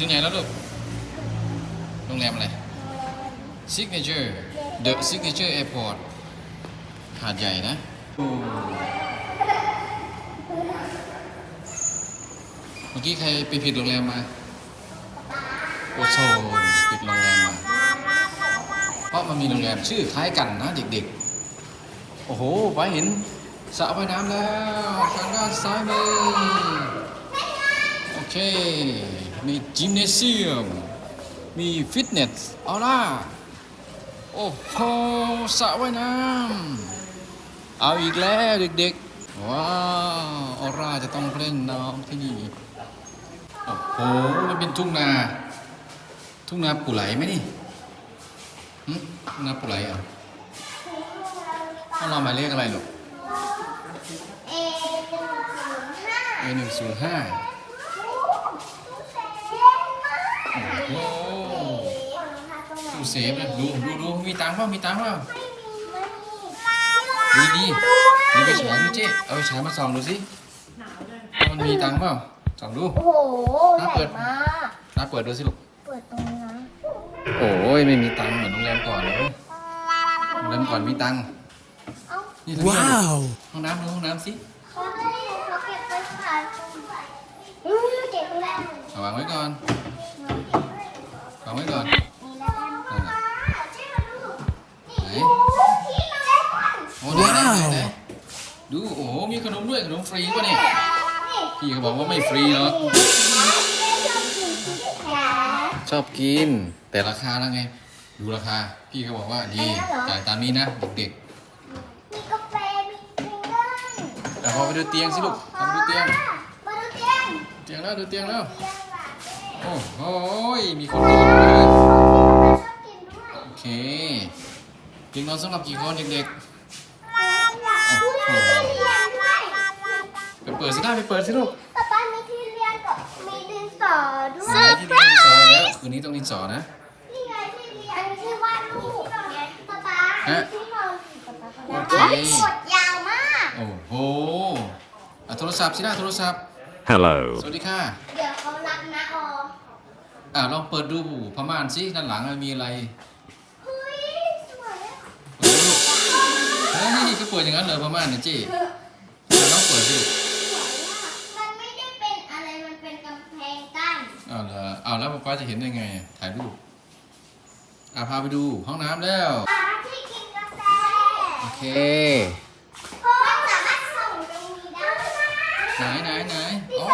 ถึงไหนแล้วลูก โรงแรมอะไร Signature The Signature Airport หาดใหญ่นะ เมื่อกี้ใครไปผิดโรงแรมมา โอโซนผิดโรงแรมมา เพราะมันมีโรงแรมชื่อคล้ายกันนะเด็กๆ โอ้โห ไปเห็นสระว่ายน้ำแล้วทางด้านซ้ายมือ โอเค มีจิมเนเซียม มีฟิตเนสเอาล่ะโอ้โหสระว่ายน้ำเอาอีกแล้วเด็กๆ ว้าวออร่าจะต้องเล่นน้ำที่นี่ โอ้โห มันเป็นทุ่งนา ทุ่งนาปูไหลไหมนี่หึทุ่งนาปูไหลเหรอะห้องเราหมายเลขอะไรลูกเอหนึ่งศูนย์ห้า เซฟนะดูดูดูมีตังค์เปล่ามีตังค์เปล่าดูดีๆมีไปฉายดูเจ๊เอาไปฉายมาส่องดูสิว่ามันมีตังค์เปล่าส่องดูโอ้โหน้าใหเปิญ่ดมากน้าเปิดดูสิลูกเปิดตรงนี้นะโอ้ยไม่มีตังค์เหมือนโรงแรมก่อนเลยโรงแรมก่อนมีตังค์เอ้านี่ทางนี้เหรอ Wow! ห้องน้ำดูห้องน้ำสิเขาให้เขาเก็บไปขายตรงไหนอือเก็บไปแล้วเอาวางไว้ก่อนวางไว้ก่อนนี่แล้วกัน โอ้ที่มาเล่นกันโอ้ไหนไหนไหนไหนดูโอ้โหมีขนมด้วยขนมฟรีป่ะเนี่ยนี่พี่เขาบอกว่าไม่ฟรีหรอกค่ะชอบกิน แต่ราคาแล้วไง ดูราคา พี่เขาบอกว่าดีจ่ายตามนี้นะเด็กมีกาแฟมีพริงเกิลๆแต่พอไปดูเตียงสิลูกพอไปดูเตียงมาดูเตียงเตียงแล้วดูเตียงแล้วเตียงแบบนี้โอ้โหมีคนนอน เตียงนอนสำหรับกี่คนเด็กทุเรียนด้วยๆไปเปิดสิได้ไปเปิดสิลูกป๊าป๊ามีที่เรียนกับมีดินสอด้วไหนยที่เรียนดินสอแล้วคืนนี้ต้องดินสอนะ นี่ไงที่เรียนที่วาดรูปเนี่ยป๊าป๊าฮะ ที่นอนป๊าป๊าโอป๊าเคป๊ากดยาวมาก โอ้โหอะโทรศัพท์สิได้โทรศัพท์ Hello. สวัสดีค่ะเดี๋ยวเขารับนะออ อะลองเปิดดูพม่านสิด้านหลังมันมีอะไร เฮ้ยก็เปิดอย่างนั้นเลยพม่านเนี่ยจี้เราต้องเปิดดิสวยอะมันไม่ได้เป็นอะไร มันเป็นกำแพงกั้นอ้าวเหรออ้าวแล้วป๊าป๊าจะเห็นได้ไงอะถ่ายรูปอะพาไปดูห้องน้ำแล้วป๊าที่กินกาแฟโอเค มันสามารถส่งตรงนี้ได้ไหนไหนไหนโอ้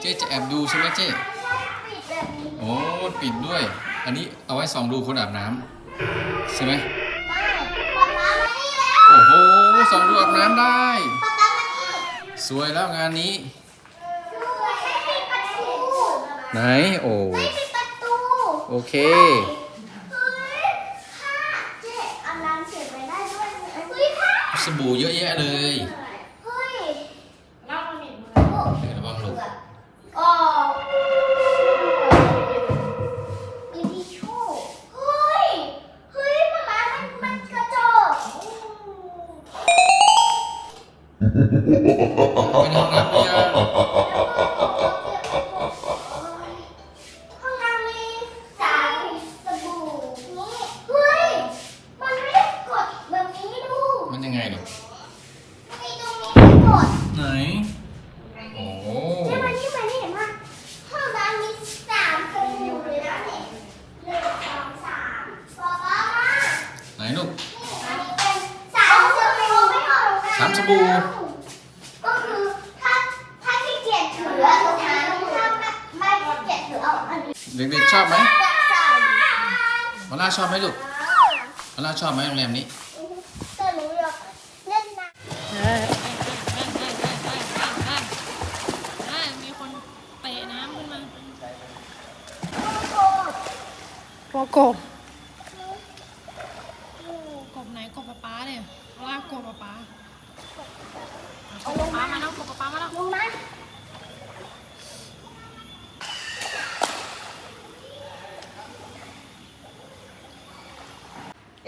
เจ๊จะแอบดูใช่ไหมเจ๊ปิดแบบนี้ โอ้ปิดด้วย อันนี้เอาไว้ส่องดูคนอาบน้ำใช่ไหม ไม่ป๊าป๊ามานี่แล้ว โอ้โหสองรูอาบน้ำได้ป๊าป๊ามานี่สวยแล้วงานนี้ ไหน โอ้ โอเคเฮ้ยผ้าเจ๊เอาน้ำเสียไปได้ด้วยเฮ้ยผ้าสบู่เยอะแยะเลย ลูกอันนี้เป็นสามสบู่ไม่พอหรอกนะสามสบู่ก็คือถ้าถ้าขี้เกียจถือเอาตรงนั้นถ้าไม่ไม่ขี้เกียจถือเอาอันนี้เด็กๆชอบไหมจะใส่มาล่าชอบไหมลูกมาล่าชอบไหมโรงแรมนี้ก็รู้หรอกเล่นน้อ่ามีคนเตะน้ำขึ้นมาำโกรธตัวกบกบไหนกบปลาป๊าเนี่ยลากกบปลาป๊าเอากบปลาป๊ามาแล้วกบปลาป๊ามาแล้ว ลงมา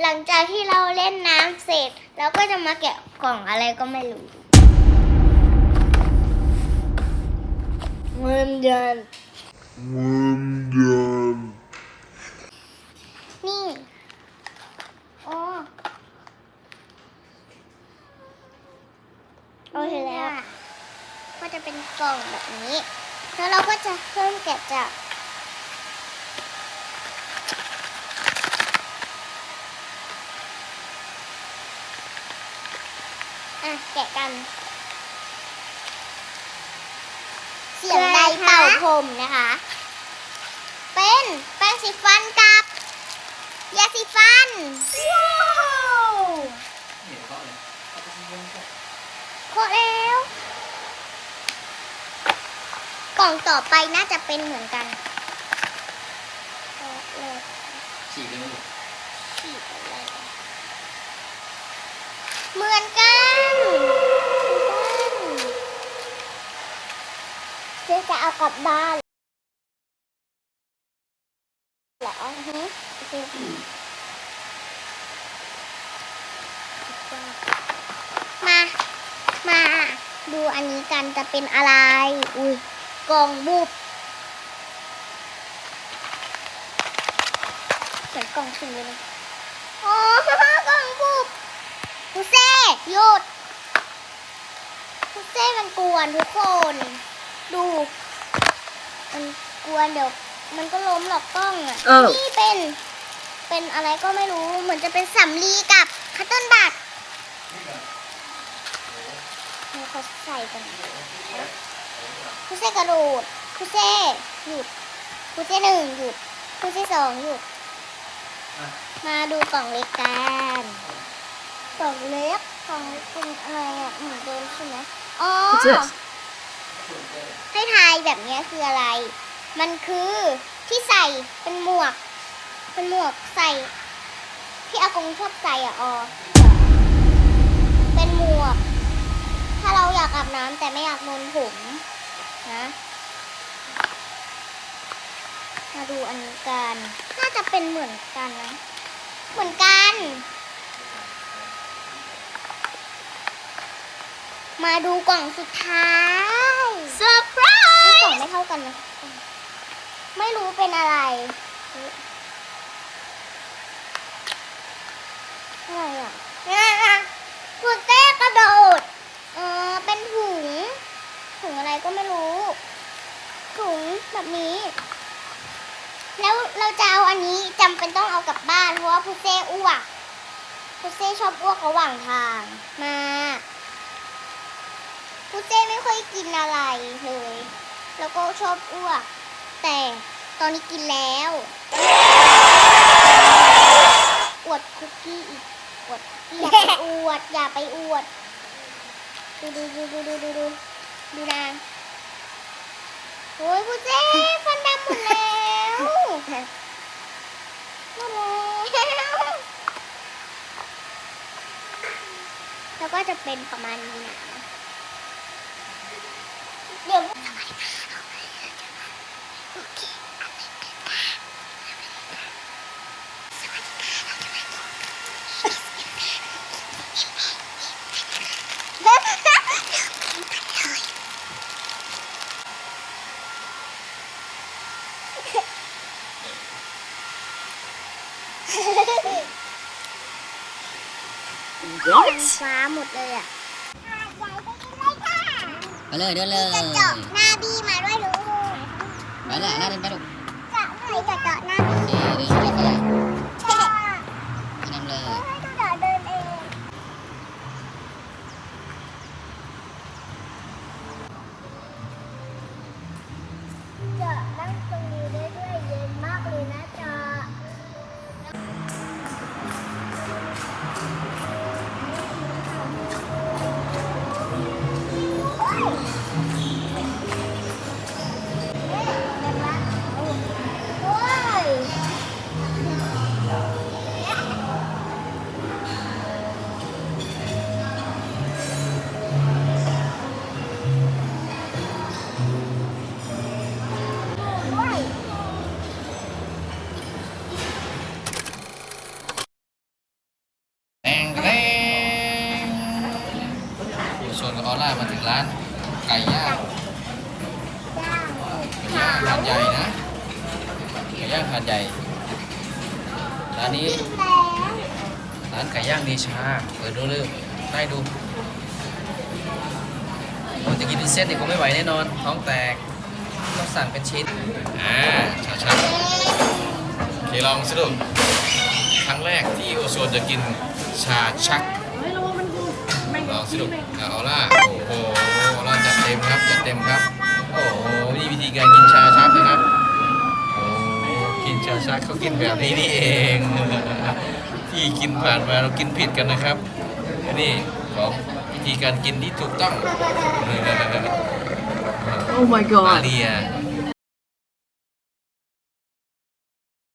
หลังจากที่เราเล่นน้ำเสร็จเราก็จะมาแกะกล่องอะไรก็ไม่รู้เงินเดือนอืนี่อ๋อโอเคแล้ว ก็จะเป็นกล่องแบบนี้ แล้วเราก็จะเริ่มแกะจาก อะแกะกัน เสียงใดเป่าผมนะคะ เป็นแป้งสีฟันกับยาสีฟัน ว้าวโคตรแล้วกล่องต่อไปน่าจะเป็นเหมือนกันเคาะเลยฉีกเลยลูกฉีดอะไร เหมือนกันเจ๊จะเอากลับบ้านเหรอฮึโอเคมา มาดูอันนี้กันจะเป็นอะไร อุ้ยกล่องบุบเหมือนกล่องสุ่มเลยนะอ๋อ เซ่หยุดคุเซ่มันกวนทุกคน ดู มันกวนเดี๋ยว มันก็ล้มหรอกกล้องอะเออ นี่เป็น เป็นอะไรก็ไม่รู้ เหมือนจะเป็นสำลีกับคัตเติ้ลบัตให้เขาใส่กันคุเซ่กระโดดคุเซ่หยุดคุเซ่หนึ่งหยุดคุเซ่สองหยุด มาดูกล่องเล็กกัน กล่องเล็กกล่องเล็กเป็นอะไรอะเหมือนเดิมใช่ไหมอ๋อ What's this? ให้ทายแบบเนี้ยคืออะไร มันคือที่ใส่เป็นหมวก เป็นหมวกใส่ที่อากงชอบใส่อะออเป็นหมวก ถ้าเราอยากอาบน้ำแต่ไม่อยากโดนผมนะ มาดูอันนี้กัน น่าจะเป็นเหมือนกันนะ เหมือนกัน มาดูกล่องสุดท้ายเซอร์ไพรส์กล่องไม่เท่ากันนะไม่รู้เป็นอะไร อะไรอะอะกุเต้กระโดด เออเป็นถุง ถุงอะไรก็ไม่รู้ ถุงแบบนี้ แล้วเราจะเอาอันนี้จำเป็นต้องเอากลับบ้านเพราะว่าพุเซ่อ้วกพุเซ่ชอบอ้วกระหว่างทางมา พุเซ่ไม่ค่อยกินอะไรเลย แล้วก็ชอบอ้วก แต่ตอนนี้กินแล้ว อวดคุกกี้อีก อวดคุกกี้อย่าไปอวด อย่าไปอวด ดูดูดูดูดูดูดูดูนางโอ้ยพุเซ่ฟันดำหมดแล้วหมดแล้วแล้วก็จะเป็นประมาณนี้นะ What? Phá một đây à? ไปเลยเดินเลยจะเจาะหน้าบี้มาด้วยดูไปเลยหน้าเดินไปลูกเจาะหน่อยจะเจาะหน้าโอบี้ อยู่ชวนกับออร่ามาถึงร้านไก่ย่างไก่ย่างร้านใหญ่นะไก่ย่างหาดใหญ่ร้านนี้ร้านไก่ย่างเดชาเปิดดูเลยได้ดูผมจะกินเป็นเส้นนี่คงไม่ไหวแน่นอนท้องแตกต้องสั่งเป็นชิ้นอ่าชาชักโอเคลองสิลูกครั้งแรกที่โอโซนจะกินชาชัก สิที่ลูกแมงอะเอาล่ะโอ้โหเอาล่ะจัดเต็มครับจัดเต็มครับ โอ้โหนี่วิธีการกินชาชักนะครับโอ้กินชาชักเขากินแบบนี้นี่เอง ที่กินผ่านมาเรากินผิดกันนะครับนี่ของวิธีการกินที่ถูกต้องโอ้ my มาเรีย